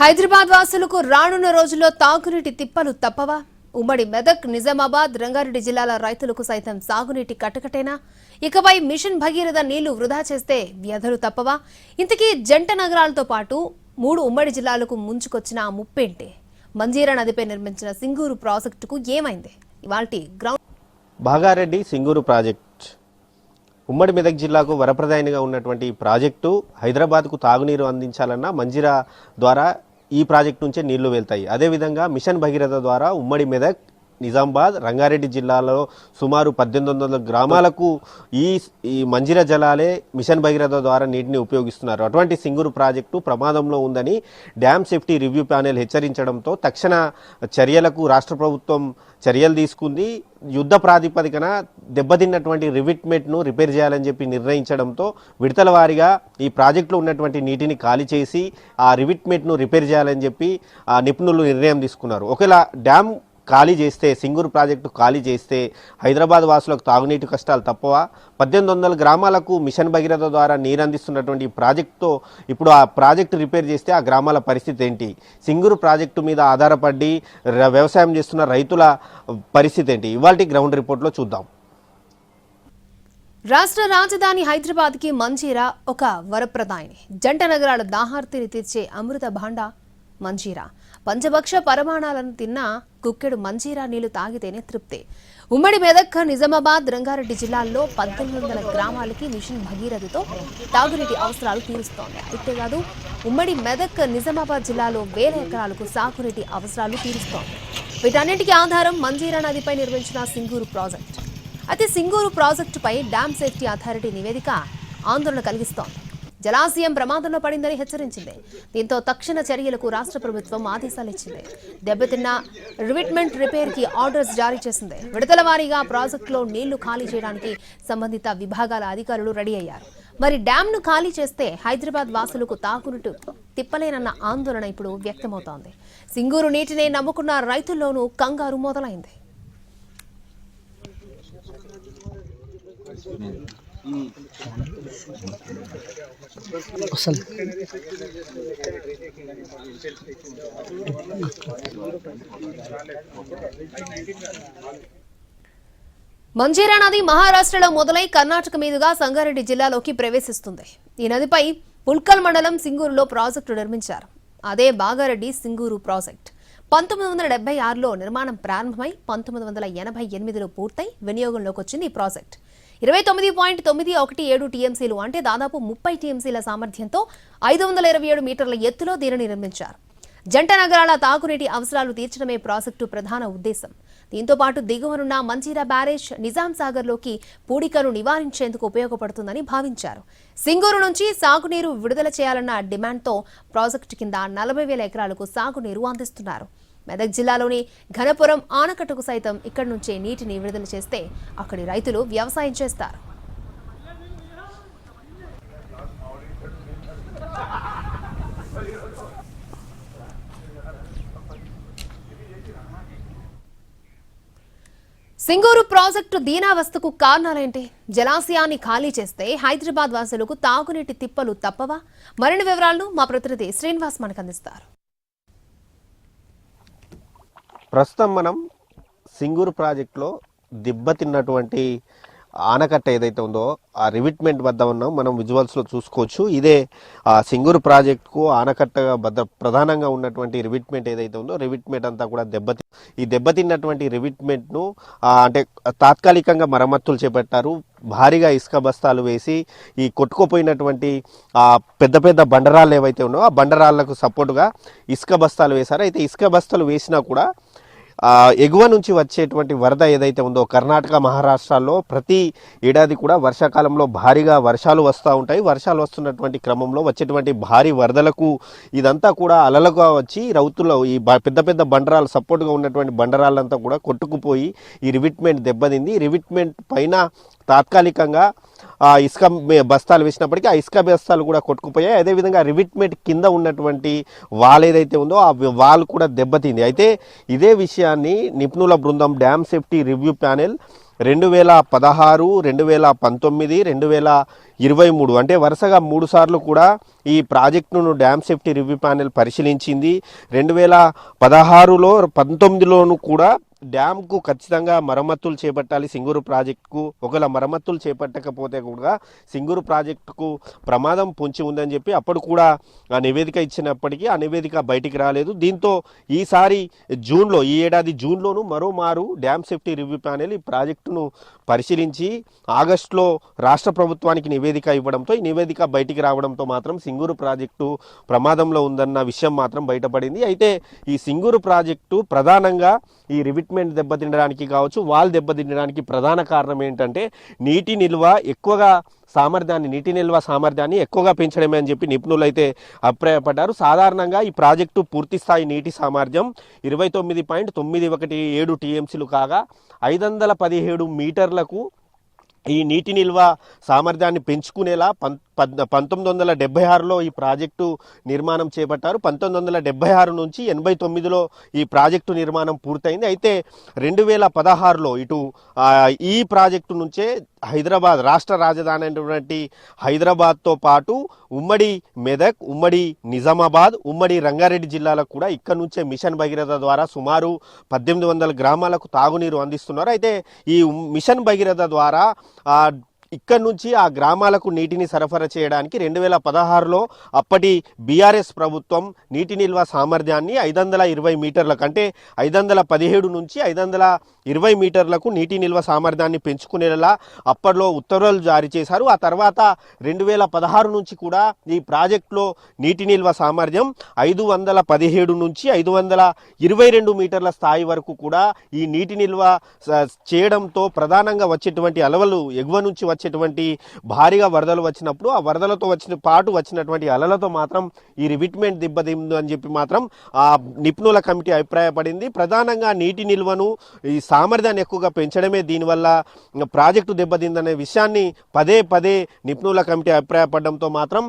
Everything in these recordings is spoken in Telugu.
హైదరాబాద్ వాసులకు రానున్న రోజుల్లో తాగునీటి తిప్పలు తప్పవా? ఉమ్మడి మెదక్ నిజామాబాద్ రంగారెడ్డి జిల్లాల రైతులకు సైతం సాగునీటి కటకటేనా? ఇకపై మిషన్ భగీరథ నీళ్ళు వృధా చేస్తే వ్యధలు తప్పవా? ఇంతకీ జంట నగరాలతో పాటు మూడు ఉమ్మడి జిల్లాలకు ముంచుకొచ్చిన ఆ ముప్పేంటి? మంజీరా నదిపై నిర్మించిన సింగూరు ప్రాజెక్టుకు ఏమైంది? ఇవాల్టి గ్రౌండ్ బాగారెడ్డి సింగూరు ప్రాజెక్ట్. ఉమ్మడి మెదక్ జిల్లాకు వరప్రదాయనిగా ఉన్నటువంటి ఈ ప్రాజెక్టు హైదరాబాద్కు తాగునీరు అందించాలన్నా మంజిరా ద్వారా ఈ ప్రాజెక్టు నుంచే నీళ్ళు వెళ్తాయి. అదేవిధంగా మిషన్ భగీరథ ద్వారా ఉమ్మడి మెదక్ నిజామాబాద్ రంగారెడ్డి జిల్లాలో సుమారు పద్దెనిమిది వందల గ్రామాలకు ఈ ఈ మంజిర జలాలే మిషన్ భగీరథ ద్వారా నీటిని ఉపయోగిస్తున్నారు. అటువంటి సింగూరు ప్రాజెక్టు ప్రమాదంలో ఉందని డ్యామ్ సేఫ్టీ రివ్యూ ప్యానెల్ హెచ్చరించడంతో తక్షణ చర్యలకు రాష్ట్ర ప్రభుత్వం చర్యలు తీసుకుంది. యుద్ధ ప్రాతిపదికన దెబ్బతిన్నటువంటి రివిట్మెంట్ను రిపేర్ చేయాలని చెప్పి నిర్ణయించడంతో విడతల వారీగా ఈ ప్రాజెక్టులో ఉన్నటువంటి నీటిని ఖాళీ చేసి ఆ రివిట్మెంట్ను రిపేర్ చేయాలని చెప్పి ఆ నిపుణులు నిర్ణయం తీసుకున్నారు. ఒకవేళ డ్యామ్ ఖాళీ చేస్తే సింగూరు ప్రాజెక్టు ఖాళీ చేస్తే హైదరాబాద్ వాసులకు తాగునీటి కష్టాలు తప్పవా? పద్దెనిమిది వందల గ్రామాలకు మిషన్ భగీరథ ద్వారా నీరు అందిస్తున్నటువంటి ఈ ప్రాజెక్టుతో ఇప్పుడు ఆ ప్రాజెక్టు రిపేర్ చేస్తే ఆ గ్రామాల పరిస్థితి ఏంటి? సింగూరు ప్రాజెక్టు మీద ఆధారపడి వ్యవసాయం చేస్తున్న రైతుల పరిస్థితి ఏంటి? ఇవాళ గ్రౌండ్ రిపోర్ట్లో చూద్దాం. రాష్ట్ర రాజధాని హైదరాబాద్కి మంజీరా ఒక వరప్రదాయిని జంట నగరాల దాహార్తిని తీర్చే అమృత భాండ మంజీరా. పంచభక్ష పరమాణాలను తిన్నా కుక్కెడు మంజీరా నీళ్ళు తాగితేనే తృప్తి. ఉమ్మడి మెదక్ నిజామాబాద్ రంగారెడ్డి జిల్లాల్లో పద్దెనిమిది వందల గ్రామాలకి మిషన్ భగీరథతో తాగునీటి అవసరాలు తీరుస్తోంది. అంతేకాదు ఉమ్మడి మెదక్ నిజామాబాద్ జిల్లాలో వేల ఎకరాలకు సాగునీటి అవసరాలు తీరుస్తోంది. వీటన్నింటికీ ఆధారం మంజీరా నదిపై నిర్మించిన సింగూరు ప్రాజెక్ట్. అయితే సింగూరు ప్రాజెక్టుపై డ్యామ్ సేఫ్టీ అథారిటీ నివేదిక ఆందోళన కలిగిస్తోంది. జలాశయం ప్రమాదంలో పడిందని హెచ్చరించింది. దీంతో తక్షణ చర్యలకు రాష్ట్ర ప్రభుత్వం ఆదేశాలు ఇచ్చింది. దెబ్బతిన్న రివిట్మెంట్ రిపేర్కి ఆర్డర్స్ జారీ చేసింది. విడతల వారీగా ప్రాజెక్టులో నీళ్ళు ఖాళీ చేయడానికి సంబంధిత విభాగాల అధికారులు రెడీ అయ్యారు. మరి డ్యామ్ను ఖాళీ చేస్తే హైదరాబాద్ వాసులకు తాకునుటు తిప్పలేనన్న ఆందోళన ఇప్పుడు వ్యక్తమవుతోంది. సింగూరు నీటినే నమ్ముకున్న రైతుల్లోనూ కంగారు మొదలైంది. అసలు. మంజీరా నది మహారాష్ట్రలో మొదలై కర్ణాటక మీదుగా సంగారెడ్డి జిల్లాలోకి ప్రవేశిస్తుంది. ఈ నదిపై పుల్కల్ మండలం సింగూరులో ప్రాజెక్టు నిర్మించారు. అదే బాగారెడ్డి సింగూరు ప్రాజెక్ట్. పంతొమ్మిది వందల డెబ్బై ఆరులో నిర్మాణం ప్రారంభమై పంతొమ్మిది వందల ఎనభై ఎనిమిదిలో పూర్తయి వినియోగంలోకి వచ్చింది ఈ ప్రాజెక్ట్. ఇరవై తొమ్మిది పాయింట్ తొమ్మిది ఒకటి ఏడు టీఎంసీలు అంటే దాదాపు ముప్పై టీఎంసీల సామర్థ్యంతో ఐదు వందల ఇరవై ఏడు మీటర్ల ఎత్తులో దీనిని నిర్మించారు. జంట నగరాల తాగునీటి అవసరాలు తీర్చడమే ప్రాజెక్టు ప్రధాన ఉద్దేశం. దీంతో పాటు దిగువనున్న మంజీరా బ్యారేజ్ నిజాం సాగర్లోకి పూడికను నివారించేందుకు ఉపయోగపడుతుందని భావించారు. సింగూరు నుంచి సాగునీరు విడుదల చేయాలన్న డిమాండ్తో ప్రాజెక్టు కింద నలభై వేల ఎకరాలకు సాగునీరు అందిస్తున్నారు. మెదక్ జిల్లాలోని ఘనపురం ఆనకట్టుకు సైతం ఇక్కడి నుంచే నీటిని విడుదల చేస్తే అక్కడి రైతులు వ్యవసాయం చేస్తారు. సింగూరు ప్రాజెక్టు దీనావస్థకు కారణాలేంటి? జలాశయాన్ని ఖాళీ చేస్తే హైదరాబాద్ వాసులకు తాగునీటి తిప్పలు తప్పవా? మరిన్ని వివరాలను మా ప్రతినిధి శ్రీనివాస్ మనకు అందిస్తారు. ప్రస్తుతం మనం సింగూరు ప్రాజెక్టులో దెబ్బతిన్నటువంటి ఆనకట్ట ఏదైతే ఉందో ఆ రివిట్మెంట్ వద్ద ఉన్నాం. మనం విజువల్స్లో చూసుకోవచ్చు. ఇదే ఆ సింగూరు ప్రాజెక్టుకు ఆనకట్టగా భద్ర ప్రధానంగా ఉన్నటువంటి రివిట్మెంట్ ఏదైతే ఉందో రివిట్మెంట్ అంతా కూడా దెబ్బతి ఈ దెబ్బతిన్నటువంటి రివిట్మెంట్ను అంటే తాత్కాలికంగా మరమ్మతులు చేపట్టారు. భారీగా ఇసుక బస్తాలు వేసి ఈ కొట్టుకుపోయినటువంటి ఆ పెద్ద పెద్ద బండరాళ్ళు ఏవైతే ఉన్నాయో ఆ బండరాళ్ళకు సపోర్టుగా ఇసుక బస్తాలు వేశారు. అయితే ఇసుక బస్తాలు వేసినా కూడా ఎగువ నుంచి వచ్చేటువంటి వరద ఏదైతే ఉందో కర్ణాటక మహారాష్ట్రాల్లో ప్రతి ఏడాది కూడా వర్షాకాలంలో భారీగా వర్షాలు వస్తూ ఉంటాయి. వర్షాలు వస్తున్నటువంటి క్రమంలో వచ్చేటువంటి భారీ వరదలకు ఇదంతా కూడా అలలుగా వచ్చి రౌతుల్లో ఈ పెద్ద పెద్ద బండరాలు సపోర్ట్గా ఉన్నటువంటి బండరాలంతా కూడా కొట్టుకుపోయి ఈ రివిట్మెంట్ దెబ్బతింది. రివిట్మెంట్ పైన తాత్కాలికంగా ఇసుక బస్తాలు వేసినప్పటికీ ఆ ఇసుక బస్తాలు కూడా కొట్టుకుపోయాయి. అదేవిధంగా రివిట్మెంట్ కింద ఉన్నటువంటి వాల్ ఏదైతే ఉందో ఆ వాల్ కూడా దెబ్బతింది. అయితే ఇదే విషయాన్ని నిపుణుల బృందం డ్యామ్ సేఫ్టీ రివ్యూ ప్యానెల్ రెండు వేల పదహారు రెండు వేల పంతొమ్మిది రెండు వేల ఇరవై మూడు. అంటే వరుసగా మూడు సార్లు కూడా ఈ ప్రాజెక్టును డ్యామ్ సేఫ్టీ రివ్యూ ప్యానెల్ పరిశీలించింది. రెండు వేల పదహారులో పంతొమ్మిదిలోను కూడా డ్యామ్కు ఖచ్చితంగా మరమ్మతులు చేపట్టాలి. సింగూరు ప్రాజెక్టుకు ఒకవేళ మరమ్మతులు చేపట్టకపోతే కూడా సింగూరు ప్రాజెక్టుకు ప్రమాదం పొంచి ఉందని చెప్పి అప్పుడు కూడా ఆ నివేదిక ఇచ్చినప్పటికీ ఆ నివేదిక బయటికి రాలేదు. దీంతో ఈసారి జూన్లో ఈ ఏడాది జూన్లోను మరోమారు డ్యామ్ సేఫ్టీ రివ్యూ ప్యానెల్ ఈ ప్రాజెక్టును పరిశీలించి ఆగస్టులో రాష్ట్ర ప్రభుత్వానికి నివేదిక నివేదిక ఇవ్వడంతో ఈ నివేదిక బయటికి రావడంతో మాత్రం సింగూరు ప్రాజెక్టు ప్రమాదంలో ఉందన్న విషయం మాత్రం బయటపడింది. అయితే ఈ సింగూరు ప్రాజెక్టు ప్రధానంగా ఈ రివిట్మెంట్ దెబ్బతినడానికి కావచ్చు వాల్ దెబ్బతినడానికి ప్రధాన కారణం ఏంటంటే నీటి నిల్వ ఎక్కువగా సామర్థ్యాన్ని నీటి నిల్వ సామర్థ్యాన్ని ఎక్కువగా పెంచడమే అని చెప్పి నిపుణులు అయితే అభిప్రాయపడ్డారు. సాధారణంగా ఈ ప్రాజెక్టు పూర్తి స్థాయి నీటి సామర్థ్యం ఇరవై తొమ్మిది పాయింట్ తొమ్మిది ఒకటి ఏడు టీఎంసీలు కాగా ఐదు వందల పదిహేడు మీటర్లకు ఈ నీటి నిల్వ సామర్థ్యాన్ని పెంచుకునేలా పం పద్ పంతొమ్మిది వందల డెబ్బై ఆరులో ఈ ప్రాజెక్టు నిర్మాణం చేపట్టారు. పంతొమ్మిది వందల డెబ్బై ఆరు నుంచి ఎనభై తొమ్మిదిలో ఈ ప్రాజెక్టు నిర్మాణం పూర్తయింది. అయితే రెండు వేల పదహారులో ఇటు ఈ ప్రాజెక్టు నుంచే హైదరాబాద్ రాష్ట్ర రాజధాని అయినటువంటి హైదరాబాద్తో పాటు ఉమ్మడి మెదక్ ఉమ్మడి నిజామాబాద్ ఉమ్మడి రంగారెడ్డి జిల్లాలకు కూడా ఇక్కడ నుంచే మిషన్ భగీరథ ద్వారా సుమారు పద్దెనిమిది వందల గ్రామాలకు తాగునీరు అందిస్తున్నారు. అయితే ఈ మిషన్ భగీరథ ద్వారా ఇక్కడి నుంచి ఆ గ్రామాలకు నీటిని సరఫరా చేయడానికి రెండు వేల పదహారులో అప్పటి బీఆర్ఎస్ ప్రభుత్వం నీటి నిల్వ సామర్థ్యాన్ని ఐదు వందల ఇరవై మీటర్లకు అంటే ఐదు వందల పదిహేడు నుంచి ఐదు వందల ఇరవై మీటర్లకు నీటి నిల్వ సామర్థ్యాన్ని పెంచుకునేలా అప్పట్లో ఉత్తర్వులు జారీ చేశారు. ఆ తర్వాత రెండు వేల పదహారు నుంచి కూడా ఈ ప్రాజెక్టులో నీటి నిల్వ సామర్థ్యం ఐదు వందల పదిహేడు నుంచి ఐదు వందల ఇరవై రెండు మీటర్ల స్థాయి వరకు కూడా ఈ నీటి నిల్వ చేయడంతో ప్రధానంగా వచ్చేటువంటి అలవలు ఎగువ నుంచి వచ్చేటువంటి భారీగా వరదలు వచ్చినప్పుడు ఆ వరదలతో వచ్చిన పాటు వచ్చినటువంటి అలలతో మాత్రం ఈ రివిట్మెంట్ దెబ్బతింది అని చెప్పి మాత్రం ఆ నిపుణుల కమిటీ అభిప్రాయపడింది. ప్రధానంగా నీటి నిల్వను ఈ సామర్థ్యాన్ని ఎక్కువగా పెంచడమే దీనివల్ల ప్రాజెక్టు దెబ్బతిందనే విషయాన్ని పదే పదే నిపుణుల కమిటీ అభిప్రాయపడడంతో మాత్రం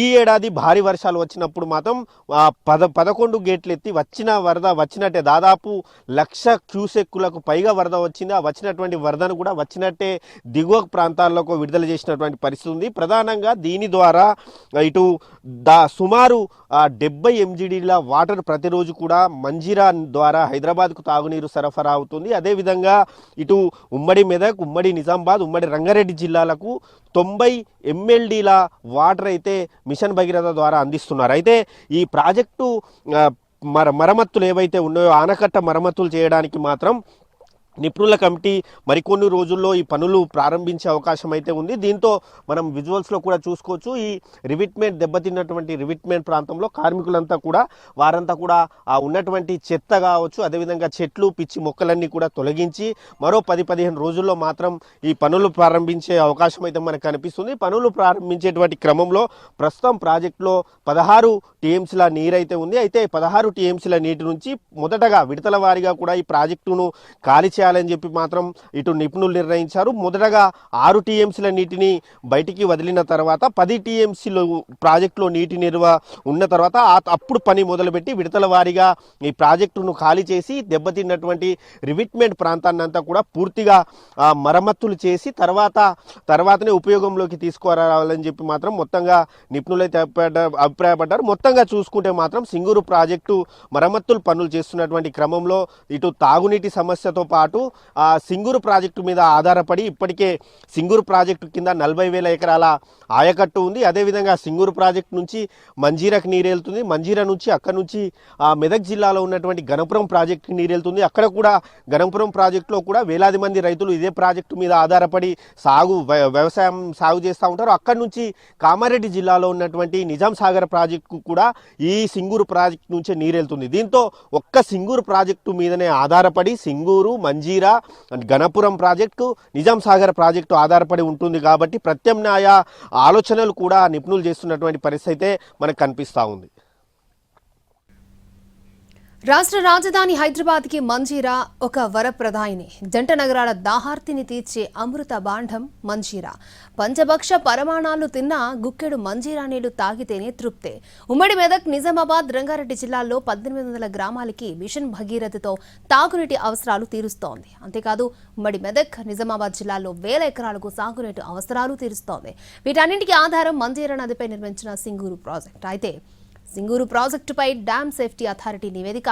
ఈ ఏడాది భారీ వర్షాలు వచ్చినప్పుడు మాత్రం ఆ పద పదకొండు గేట్లు ఎత్తి వచ్చిన వరద వచ్చినట్టే. దాదాపు లక్ష క్యూసెక్కులకు పైగా వరద వచ్చింది. ఆ వచ్చినటువంటి వరదను కూడా వచ్చినట్టే దిగువ ప్రాంతాల్లోకి విడుదల చేసినటువంటి పరిస్థితి ఉంది. ప్రధానంగా దీని ద్వారా ఇటు దా సుమారు డెబ్బై ఎంజీడీల వాటర్ ప్రతిరోజు కూడా మంజీరా ద్వారా హైదరాబాద్కు తాగునీరు సరఫరా అవుతుంది. అదేవిధంగా ఇటు ఉమ్మడి మెదక్ ఉమ్మడి నిజామాబాద్ ఉమ్మడి రంగారెడ్డి జిల్లాలకు తొంభై ఎంఎల్డీల వాటర్ అయితే మిషన్ భగీరథ ద్వారా అందిస్తున్నారు. అయితే ఈ ప్రాజెక్టు మర మరమ్మతులు ఏవైతే ఉన్నాయో ఆనకట్ట మరమ్మతులు చేయడానికి మాత్రం నిపుణుల కమిటీ మరికొన్ని రోజుల్లో ఈ పనులు ప్రారంభించే అవకాశం అయితే ఉంది. దీంతో మనం విజువల్స్లో కూడా చూసుకోవచ్చు. ఈ రివిట్మెంట్ దెబ్బతిన్నటువంటి రివిట్మెంట్ ప్రాంతంలో కార్మికులంతా కూడా వారంతా కూడా ఆ ఉన్నటువంటి చెత్త కావచ్చు అదేవిధంగా చెట్లు పిచ్చి మొక్కలన్నీ కూడా తొలగించి మరో పది పదిహేను రోజుల్లో మాత్రం ఈ పనులు ప్రారంభించే అవకాశం అయితే మనకు కనిపిస్తుంది. పనులు ప్రారంభించేటువంటి క్రమంలో ప్రస్తుతం ప్రాజెక్టులో పదహారు టీఎంసీల నీరైతే ఉంది. అయితే పదహారు టీఎంసీల నీటి నుంచి మొదటగా విడతల వారీగా కూడా ఈ ప్రాజెక్టును ఖాళీ చేయాలని చెప్పి మాత్రం ఇటు నిపుణులు నిర్ణయించారు. మొదటగా ఆరు టీఎంసీల నీటిని బయటికి వదిలిన తర్వాత పది టీఎంసీలు ప్రాజెక్టులో నీటి నిల్వ ఉన్న తర్వాత అప్పుడు పని మొదలుపెట్టి విడతల వారీగా ఈ ప్రాజెక్టును ఖాళీ చేసి దెబ్బతిన్నటువంటి రివిట్మెంట్ ప్రాంతాన్ని అంతా కూడా పూర్తిగా మరమ్మతులు చేసి తర్వాత తర్వాతనే ఉపయోగంలోకి తీసుకురావాలని చెప్పి మాత్రం మొత్తంగా నిపుణులైతే అభిప్రాయపడ్డారు. మొత్తంగా చూసుకుంటే మాత్రం సింగూరు ప్రాజెక్టు మరమ్మతులు పనులు చేస్తున్నటువంటి క్రమంలో ఇటు తాగునీటి సమస్యతో పాటు ఆ సింగూరు ప్రాజెక్టు మీద ఆధారపడి ఇప్పటికే సింగూరు ప్రాజెక్టు కింద నలభై వేల ఎకరాల ఆయకట్టు ఉంది. అదేవిధంగా సింగూరు ప్రాజెక్టు నుంచి మంజీరాకు నీరు వెళ్తుంది మంజీరా నుంచి అక్కడ నుంచి మెదక్ జిల్లాలో ఉన్నటువంటి గణపురం ప్రాజెక్టుకి నీరు వెళ్తుంది అక్కడ కూడా గణపురం ప్రాజెక్టులో కూడా వేలాది మంది రైతులు ఇదే ప్రాజెక్టు మీద ఆధారపడి సాగు వ్య- వ్యవసాయం సాగు చేస్తూ ఉంటారు. అక్కడ నుంచి కామారెడ్డి జిల్లాలో ఉన్నటువంటి నిజాం సాగర్ ప్రాజెక్టుకు కూడా ఈ సింగూరు ప్రాజెక్టు నుంచే నీరు వెళ్తుంది దీంతో ఒక్క సింగూరు ప్రాజెక్టు మీదనే ఆధారపడి Singur Manjira and Ganapuram project Nizam Sagar project ఆధారపడి ఉంటుంది కాబట్టి ప్రత్యామ్నాయ ఆలోచనలు కూడా నిపుణులు చేస్తున్నటువంటి పరిస్థితి అయితే మనకు కనిపిస్తూ ఉంది. రాష్ట్ర రాజధాని హైదరాబాద్కి మంజీరా ఒక వరప్రదాయిని జంట నగరాల దాహార్తిని తీర్చే అమృత బాండం మంజీరా. పంచభక్ష పరమాణాలు తిన్నా గుక్కెడు మంజీరా నీళ్ళు తాగితేనే తృప్తే. ఉమ్మడి మెదక్ నిజామాబాద్ రంగారెడ్డి జిల్లాల్లో పద్దెనిమిది వందల గ్రామాలకి మిషన్ భగీరథతో తాగునీటి అవసరాలు తీరుస్తోంది. అంతేకాదు ఉమ్మడి మెదక్ నిజామాబాద్ జిల్లాల్లో వేల ఎకరాలకు సాగునీటి అవసరాలు తీరుస్తోంది. వీటన్నింటికీ ఆధారం మంజీరా నదిపై నిర్మించిన సింగూరు ప్రాజెక్ట్. అయితే సింగూరు ప్రాజెక్టుపై డ్యామ్ సేఫ్టీ అథారిటీ నివేదిక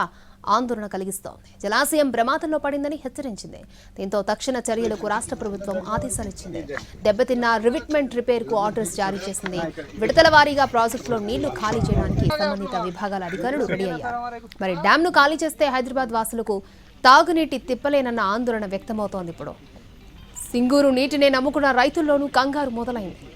ఆందోళన కలిగిస్తోంది. జలాశయం ప్రమాదంలో పడిందని హెచ్చరించింది. దీంతో తక్షణ చర్యలకు రాష్ట్ర ప్రభుత్వం ఆదేశాలిచ్చింది. దెబ్బతిన్న రివిట్మెంట్ రిపేర్కు ఆర్డర్స్ జారీ చేసింది. విడతల వారీగా ప్రాజెక్టులో నీళ్ళు ఖాళీ చేయడానికి సంబంధిత విభాగాల అధికారులు రెడీ అయ్యారు. మరి డ్యామ్ను ఖాళీ చేస్తే హైదరాబాద్ వాసులకు తాగునీటి తిప్పలేనన్న ఆందోళన వ్యక్తమవుతోంది ఇప్పుడు. సింగూరు నీటినే నమ్ముకున్న రైతుల్లోనూ కంగారు మొదలైంది.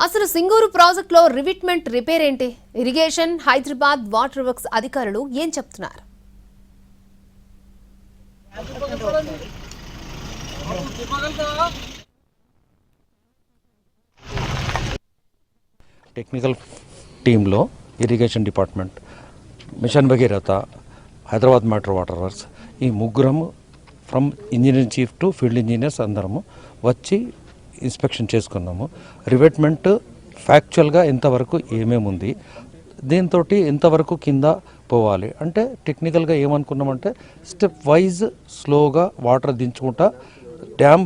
అసలు సింగూరు ప్రాజెక్టులో రివిట్మెంట్ రిపేర్ ఏంటి? ఇరిగేషన్ హైదరాబాద్ వాటర్ వర్క్స్ అధికారులు ఏం చెప్తున్నారు? టెక్నికల్ టీంలో irrigation department mission Bhagiratha Hyderabad matter water ఈ ముగ్గురము from engineering chief to field engineers అందరము వచ్చి ఇన్స్పెక్షన్ చేసుకున్నాము. రివెట్మెంట్ ఫ్యాక్చువల్గా ఎంతవరకు ఏమేమి ఉంది? దీంతో ఎంతవరకు కింద పోవాలి. అంటే టెక్నికల్గా ఏమనుకున్నామంటే స్టెప్ వైజ్ స్లోగా వాటర్ దించుకుంటా డ్యామ్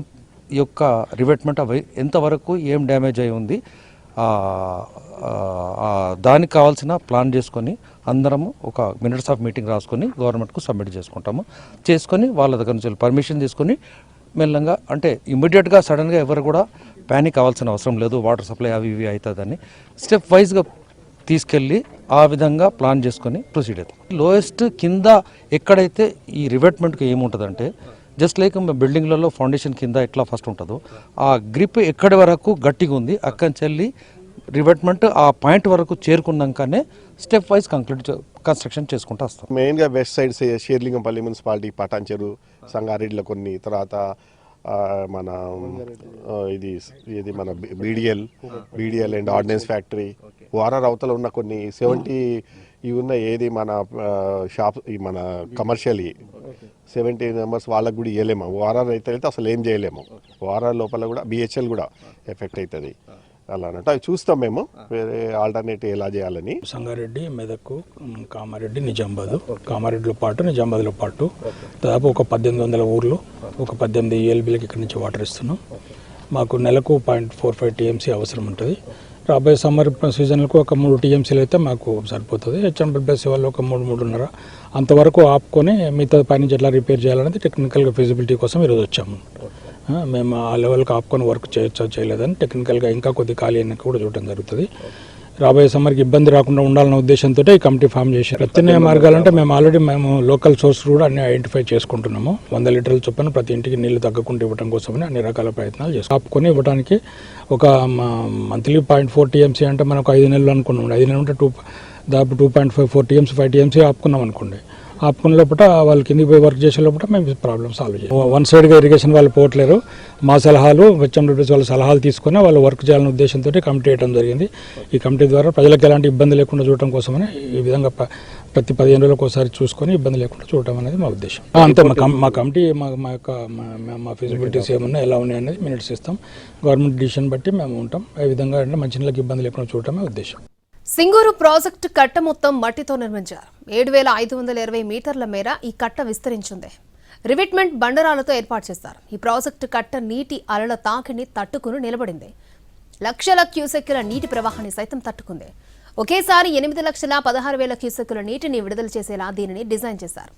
యొక్క రివెట్మెంట్ అవి ఎంతవరకు ఏం డ్యామేజ్ అయి ఉంది దానికి కావాల్సిన ప్లాన్ చేసుకొని అందరము ఒక మినిట్స్ ఆఫ్ మీటింగ్ రాసుకొని గవర్నమెంట్కు సబ్మిట్ చేసుకుంటాము. చేసుకొని వాళ్ళ దగ్గర నుంచి పర్మిషన్ తీసుకొని మెల్లంగా అంటే ఇమ్మీడియట్గా సడన్గా ఎవరు కూడా ప్యానిక్ అవ్వాల్సిన అవసరం లేదు వాటర్ సప్లై అవి ఇవి అవుతుందని స్టెప్ వైజ్గా తీసుకెళ్ళి ఆ విధంగా ప్లాన్ చేసుకొని ప్రొసీడ్ అవుతాం. లోయెస్ట్ కింద ఎక్కడైతే ఈ రివెట్మెంట్కి ఏముంటుందంటే జస్ట్ లైక్ బిల్డింగ్లలో ఫౌండేషన్ కింద ఎట్లా ఫస్ట్ ఉంటుందో ఆ గ్రిప్ ఎక్కడి వరకు గట్టిగా ఉంది అక్కడి నుంచి వెళ్ళి రివెట్మెంట్ ఆ పాయింట్ వరకు చేరుకున్నాకనే స్టెప్ వైజ్ కంక్లూడ్ కన్స్ట్రక్షన్ చేసుకుంటూ వస్తాం. మెయిన్గా west side Serilingampally municipality Patancheru సంగారెడ్డిలో కొన్ని తర్వాత మన ఇది ఇది మన BDL BDL and ordnance factory వారర్ అవతల ఉన్న కొన్ని సెవెంటీ ఇవి ఉన్న ఏది మన షాప్ మన కమర్షియల్ సెవెంటీ మెంబర్స్ వాళ్ళకు కూడా ఇవ్వలేము వారార్ అయితే అయితే అసలు ఏం చేయలేము. వారార్ లోపల కూడా బిహెచ్ఎల్ కూడా ఎఫెక్ట్ అవుతుంది అలా అన్నట్టు. అవి చూస్తాం మేము. వేరే ఆల్టర్నేటివ్ ఎలా చేయాలని. సంగారెడ్డి మెదక్ కామారెడ్డి నిజామాబాద్. కామారెడ్డిలో పాటు నిజామాబాద్లో పాటు. దాదాపు ఒక పద్దెనిమిది వందల ఊర్లు ఒక పద్దెనిమిది ఏఎల్బీలకి ఇక్కడి నుంచి వాటర్ ఇస్తున్నాం. మాకు నెలకు పాయింట్ ఫోర్ ఫైవ్ టీఎంసీ అవసరం ఉంటుంది. రాబోయే సమ్మర్ సీజన్లకు ఒక మూడు టీఎంసీలు అయితే మాకు సరిపోతుంది. హెచ్ఎండ్ఎస్ వాళ్ళు ఒక మూడు మూడున్నర. అంతవరకు ఆపుకొని మిగతా పైనుంచి ఎట్లా రిపేర్ చేయాలనేది టెక్నికల్గా ఫిజిబిలిటీ కోసం ఈరోజు వచ్చాము. మేము ఆ లెవెల్కి ఆపుకొని వర్క్ చేయొచ్చా చేయలేదని టెక్నికల్గా ఇంకా కొద్ది ఖాళీ అయినా కూడా చూడటం జరుగుతుంది. రాబోయే సమ్మర్కి ఇబ్బంది రాకుండా ఉండాలన్న ఉద్దేశంతో ఈ కమిటీ ఫామ్ చేశారు. ప్రత్యామ్నాయ మార్గాలంటే మేము ఆల్రెడీ మేము లోకల్ సోర్స్ కూడా అన్ని ఐడెంటిఫై చేసుకుంటున్నాము. వంద లీటర్ల చొప్పున ప్రతి ఇంటికి నీళ్ళు తగ్గకుండా ఇవ్వడం కోసమని అన్ని రకాల ప్రయత్నాలు చేస్తాం. ఆపుకొని ఇవ్వడానికి ఒక మంత్లీ పాయింట్ ఫోర్ టీఎంసీ అంటే మనకు ఐదు నెలలు అనుకున్నాం. ఐదు నెలలు అంటే టూ దాదాపు two point five four TMC five TMC ఆపుకున్నాం అనుకోండి. ఆపుకున్న లోపల వాళ్ళు కిందికి పోయి వర్క్ చేసే లోపల మేము ప్రాబ్లమ్ సాల్వ్ చేయాలి వన్ సైడ్గా ఇరిగేషన్ వాళ్ళు పోవట్లేరు. మా సలహాలు హెచ్ఎండబ్ల్యూస్ వాళ్ళ సలహాలు తీసుకొని వాళ్ళు వర్క్ చేయాలనే ఉద్దేశంతో కమిటీ వేయడం జరిగింది. ఈ కమిటీ ద్వారా ప్రజలకు ఎలాంటి ఇబ్బంది లేకుండా చూడటం కోసమని ఈ విధంగా ప్రతి పదిహేను రోజులకు ఒకసారి చూసుకొని ఇబ్బంది లేకుండా చూడటం అనేది మా ఉద్దేశం. అంతే మా మా కమిటీ మా మా యొక్క మా- ఫెసిలిటీస్ ఏమున్నాయి ఎలా ఉన్నాయి అనేది మినిట్స్ ఇస్తాం. గవర్నమెంట్ డిసిషన్ బట్టి మేము ఉంటాం. ఏ విధంగా అంటే మంచినీళ్ళకి ఇబ్బంది లేకుండా చూడటమే ఉద్దేశం. సింగూరు ప్రాజెక్టు కట్ట మొత్తం మట్టితో నిర్మించారు. ఏడు వేల ఐదు వందల ఇరవై మీటర్ల మేర ఈ కట్ట విస్తరించింది. రివిట్మెంట్ బండరాలతో ఏర్పాటు చేస్తారు ఈ ప్రాజెక్టు కట్ట నీటి అలల తాకిని తట్టుకుని నిలబడింది. లక్షల క్యూసెక్కుల నీటి ప్రవాహాన్ని సైతం తట్టుకుంది. ఒకేసారి ఎనిమిది లక్షల పదహారు వేల క్యూసెక్కుల నీటిని విడుదల చేసేలా దీనిని డిజైన్ చేశారు.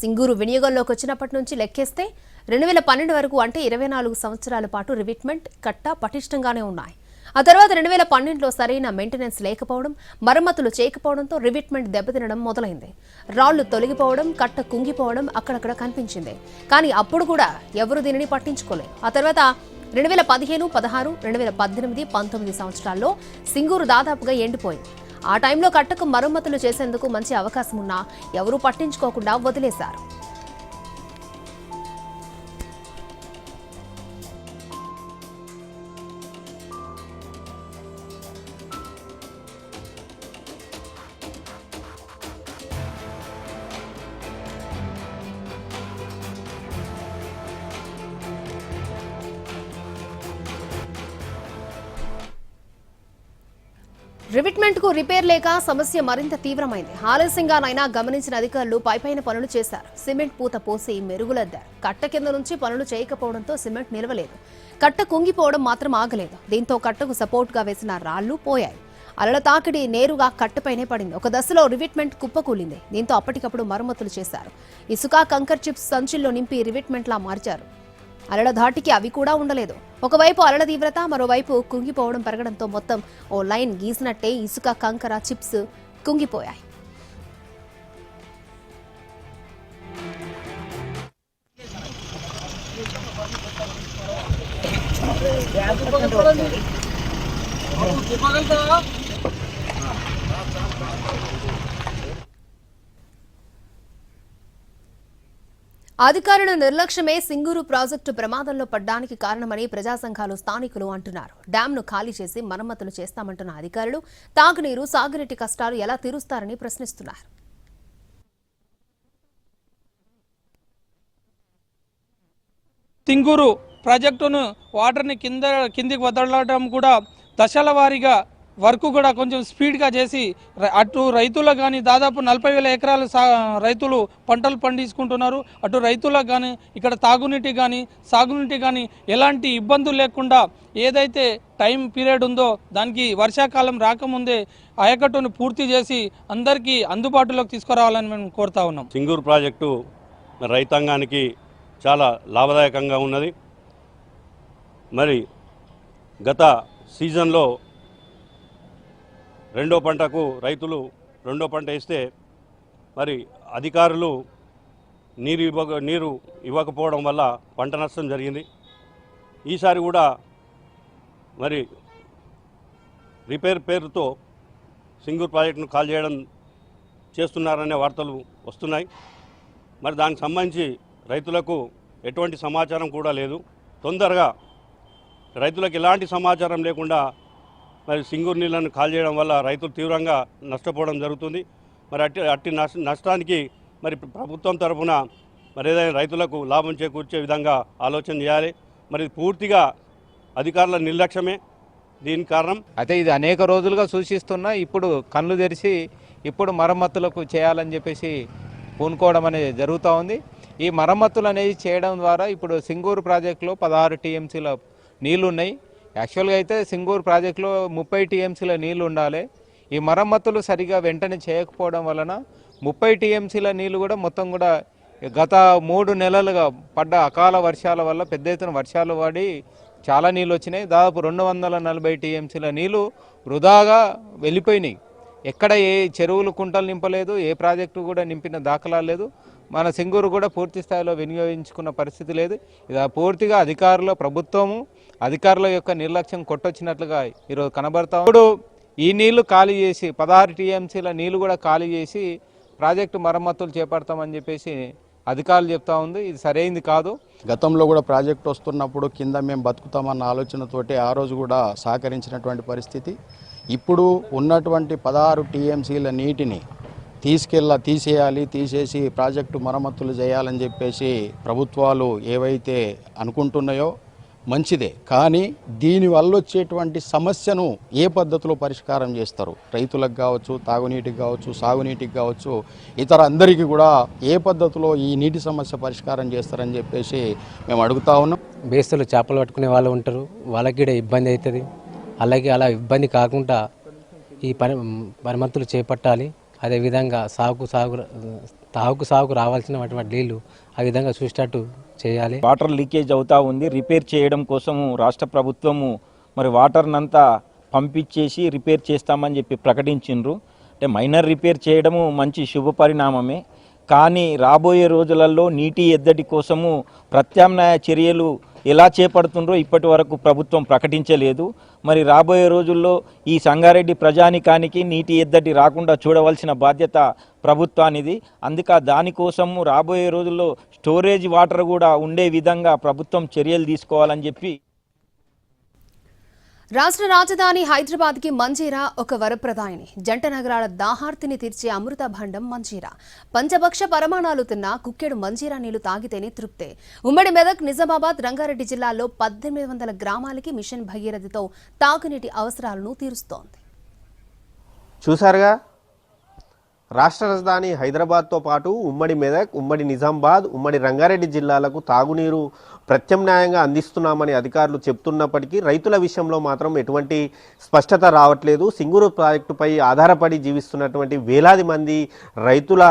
సింగూరు వినియోగంలోకి వచ్చినప్పటి నుంచి లెక్కేస్తే రెండు వేల పన్నెండు వరకు అంటే ఇరవై నాలుగు సంవత్సరాల పాటు రివిట్మెంట్ కట్ట పటిష్టంగానే ఉన్నాయి. ఆ తర్వాత రెండు వేల పన్నెండులో సరైన మెయింటెనెన్స్ లేకపోవడం మరమ్మతులు చేయకపోవడంతో రివిట్మెంట్ దెబ్బతినడం మొదలైంది. రాళ్ళు తొలగిపోవడం కట్ట కుంగిపోవడం అక్కడక్కడ కనిపించింది. కానీ అప్పుడు కూడా ఎవరు దీనిని పట్టించుకోలేదు ఆ తర్వాత రెండు వేల పదిహేను పదహారు రెండు వేల పద్దెనిమిది పంతొమ్మిది సంవత్సరాల్లో సింగూరు దాదాపుగా ఎండిపోయింది. ఆ టైంలో కట్టకు మరమ్మతులు చేసేందుకు మంచి అవకాశం ఉన్నా ఎవరూ పట్టించుకోకుండా వదిలేశారు. రివిట్మెంట్కు రిపేర్ లేక సమస్య మరింత తీవ్రమైంది. ఆలస్యంగానైనా గమనించిన అధికారులు పైపైన పనులు చేశారు. సిమెంట్ పూత పోసి మెరుగులద్దారు కట్ట కింద నుంచి పనులు చేయకపోవడంతో సిమెంట్ నిలవలేదు. కట్ట కుంగిపోవడం మాత్రం ఆగలేదు. దీంతో కట్టకు సపోర్ట్గా వేసిన రాళ్ళు పోయాయి. అలల తాకిడి నేరుగా కట్టపైనే పడింది. ఒక దశలో రివిట్మెంట్ కుప్పకూలింది దీంతో అప్పటికప్పుడు మరమ్మతులు చేశారు. ఇసుక కంకర్ చిప్స్ సంచుల్లో నింపి రివిట్మెంట్లా మార్చారు. అలల ధాటికి అవి కూడా ఉండలేదు. ఒకవైపు అలల తీవ్రత మరోవైపు కుంగిపోవడం పెరగడంతో మొత్తం ఓ లైన్ గీసినట్టే ఇసుక కంకర చిప్స్ కుంగిపోయాయి. అధికారుల నిర్లక్ష్యమే సింగూరు ప్రాజెక్టు ప్రమాదంలో పడ్డానికి కారణమని ప్రజా సంఘాలు స్థానికులు అంటున్నారు. డ్యాంను ఖాళీ చేసి మరమ్మతులు చేస్తామంటున్న అధికారులు తాగునీరు సాగునీటి కష్టాలు ఎలా తీరుస్తారని ప్రశ్నిస్తున్నారు. సింగూరు ప్రాజెక్టును వాటర్ని కింద కిందికి వదలడం కూడా దశల వారీగా వర్క్ కూడా కొంచెం స్పీడ్గా చేసి అటు రైతులకు కానీ దాదాపు నలభై వేల ఎకరాలు సా రైతులు పంటలు పండించుకుంటున్నారు. అటు రైతులకు కానీ ఇక్కడ తాగునీటి కానీ సాగునీటి కానీ ఎలాంటి ఇబ్బందులు లేకుండా ఏదైతే టైం పీరియడ్ ఉందో దానికి వర్షాకాలం రాకముందే ఆయకట్టును పూర్తి చేసి అందరికీ అందుబాటులోకి తీసుకురావాలని మేము కోరుతా ఉన్నాం. సింగూరు ప్రాజెక్టు రైతాంగానికి చాలా లాభదాయకంగా ఉన్నది. మరి గత సీజన్లో రెండో పంటకు రైతులు రెండో పంట వేస్తే మరి అధికారులు నీరు ఇవ్వక నీరు ఇవ్వకపోవడం వల్ల పంట నష్టం జరిగింది. ఈసారి కూడా మరి రిపేర్ పేరుతో సింగూర్ ప్రాజెక్టును కాల్ చేయడం చేస్తున్నారనే వార్తలు వస్తున్నాయి. మరి దానికి సంబంధించి రైతులకు ఎటువంటి సమాచారం కూడా లేదు. తొందరగా రైతులకు ఎలాంటి సమాచారం లేకుండా మరి సింగూరు నీళ్ళను కాల్ చేయడం వల్ల రైతులు తీవ్రంగా నష్టపోవడం జరుగుతుంది. మరి అట్టి అట్టి నష్టానికి మరి ప్రభుత్వం తరఫున మరి ఏదైనా రైతులకు లాభం చేకూర్చే విధంగా ఆలోచన చేయాలి. మరి పూర్తిగా అధికారుల నిర్లక్ష్యమే దీని కారణం. అయితే ఇది అనేక రోజులుగా సూచిస్తున్నా ఇప్పుడు కళ్ళు తెరిచి ఇప్పుడు మరమ్మతులకు చేయాలని చెప్పేసి పూనుకోవడం అనేది జరుగుతూ ఉంది. ఈ మరమ్మతులు అనేది చేయడం ద్వారా ఇప్పుడు సింగూరు ప్రాజెక్టులో పదహారు టీఎంసీల నీళ్ళు ఉన్నాయి యాక్చువల్గా అయితే సింగూరు ప్రాజెక్టులో ముప్పై టీఎంసీల నీళ్ళు ఉండాలి. ఈ మరమ్మతులు సరిగా వెంటనే చేయకపోవడం వలన ముప్పై టీఎంసీల నీళ్ళు కూడా మొత్తం కూడా గత మూడు నెలలుగా పడ్డ అకాల వర్షాల వల్ల పెద్ద ఎత్తున వర్షాలు పడి చాలా నీళ్ళు వచ్చినాయి. దాదాపు రెండు వందల నలభై టీఎంసీల నీళ్ళు వృధాగా వెళ్ళిపోయినాయి. ఎక్కడ ఏ చెరువులు కుంటలు నింపలేదు ఏ ప్రాజెక్టు కూడా నింపిన దాఖలాలు లేదు. మన సింగూరు కూడా పూర్తి స్థాయిలో వినియోగించుకున్న పరిస్థితి లేదు. ఇది పూర్తిగా అధికారుల ప్రభుత్వము అధికారుల యొక్క నిర్లక్ష్యం కొట్టొచ్చినట్లుగా ఈరోజు కనబడతా ఇప్పుడు ఈ నీళ్ళు ఖాళీ చేసి పదహారు టీఎంసీల నీళ్ళు కూడా ఖాళీ చేసి ప్రాజెక్టు మరమ్మతులు చేపడతామని చెప్పేసి అధికారులు చెప్తా ఉంది. ఇది సరైంది కాదు. గతంలో కూడా ప్రాజెక్ట్ వస్తున్నప్పుడు కింద మేము బతుకుతామన్న ఆలోచనతోటి ఆ రోజు కూడా సహకరించినటువంటి పరిస్థితి. ఇప్పుడు ఉన్నటువంటి పదహారు టీఎంసీల నీటిని తీసుకెళ్ళ తీసేయాలి తీసేసి ప్రాజెక్టు మరమ్మతులు చేయాలని చెప్పేసి ప్రభుత్వాలు ఏవైతే అనుకుంటున్నాయో మంచిదే. కానీ దీనివల్ల వచ్చేటువంటి సమస్యను ఏ పద్ధతిలో పరిష్కారం చేస్తారు? రైతులకు కావచ్చు తాగునీటికి కావచ్చు సాగునీటికి కావచ్చు ఇతర అందరికీ కూడా ఏ పద్ధతిలో ఈ నీటి సమస్య పరిష్కారం చేస్తారని చెప్పేసి మేము అడుగుతా ఉన్నాం. బేస్తులు చేపలు పట్టుకునే వాళ్ళు ఉంటారు. వాళ్ళకి కూడా ఇబ్బంది అవుతుంది. అలాగే అలా ఇబ్బంది కాకుండా ఈ పని మరమ్మతులు చేపట్టాలి. అదేవిధంగా సాగు సాగు తాగుకు సాగుకు రావాల్సినటువంటి నీళ్ళు ఆ విధంగా చూసేటట్టు చేయాలి. వాటర్ లీకేజ్ అవుతా ఉంది. రిపేర్ చేయడం కోసము రాష్ట్ర ప్రభుత్వము మరి వాటర్నంతా పంపించేసి రిపేర్ చేస్తామని చెప్పి ప్రకటించిండ్రు. అంటే మైనర్ రిపేర్ చేయడము మంచి శుభ పరిణామమే. కానీ రాబోయే రోజులలో నీటి ఎద్దడి కోసము ప్రత్యామ్నాయ చర్యలు ఎలా చేపడుతుండ్రో ఇప్పటి వరకు ప్రభుత్వం ప్రకటించలేదు. మరి రాబోయే రోజుల్లో ఈ సంగారెడ్డి ప్రజానికానికి నీటి ఎద్దడి రాకుండా చూడవలసిన బాధ్యత ప్రభుత్వానిది. అందుక దానికోసము రాబోయే రోజుల్లో స్టోరేజ్ వాటర్ కూడా ఉండే విధంగా ప్రభుత్వం చర్యలు తీసుకోవాలని చెప్పి రాష్ట్ర రాజధాని హైదరాబాద్కి మంజీరా ఒక వరప్రదాయిని. జంట నగరాల దాహార్తిని తీర్చే అమృత భాండం మంజీరా. పంచభక్ష పరమాణాలు తిన్న కుక్కెడు మంజీరా నీళ్ళు తాగితేనే తృప్తే. ఉమ్మడి మెదక్ నిజామాబాద్ రంగారెడ్డి జిల్లాల్లో పద్దెనిమిది వందల గ్రామాలకి మిషన్ భగీరథతో తాగునీటి అవసరాలను తీరుస్తోంది. చూసారుగా రాష్ట్ర రాజధాని హైదరాబాద్తో పాటు ఉమ్మడి మెదక్ ఉమ్మడి నిజామాబాద్ ఉమ్మడి రంగారెడ్డి జిల్లాలకు తాగునీరు ప్రత్యామ్నాయంగా అందిస్తున్నామని అధికారులు చెప్తున్నప్పటికీ రైతుల విషయంలో మాత్రం ఎటువంటి స్పష్టత రావట్లేదు. సింగూరు ప్రాజెక్టుపై ఆధారపడి జీవిస్తున్నటువంటి వేలాది మంది రైతుల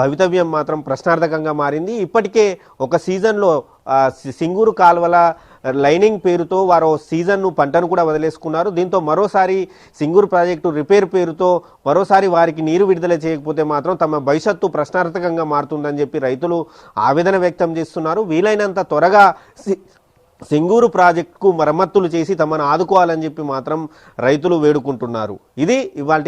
భవితవ్యం మాత్రం ప్రశ్నార్థకంగా మారింది. ఇప్పటికే ఒక సీజన్లో సింగూరు కాల్వల లైనింగ్ పేరుతో వారు సీజన్ను పంటను కూడా వదిలేసుకున్నారు. దీంతో మరోసారి సింగూరు ప్రాజెక్టు రిపేర్ పేరుతో మరోసారి వారికి నీరు విడుదల చేయకపోతే మాత్రం తమ భవిష్యత్తు ప్రశ్నార్థకంగా మారుతుందని చెప్పి రైతులు ఆవేదన వ్యక్తం చేస్తున్నారు. వీలైనంత త్వరగా సి- సింగూరు ప్రాజెక్టుకు మరమ్మతులు చేసి తమను ఆదుకోవాలని చెప్పి మాత్రం రైతులు వేడుకుంటున్నారు. ఇది ఇవాళ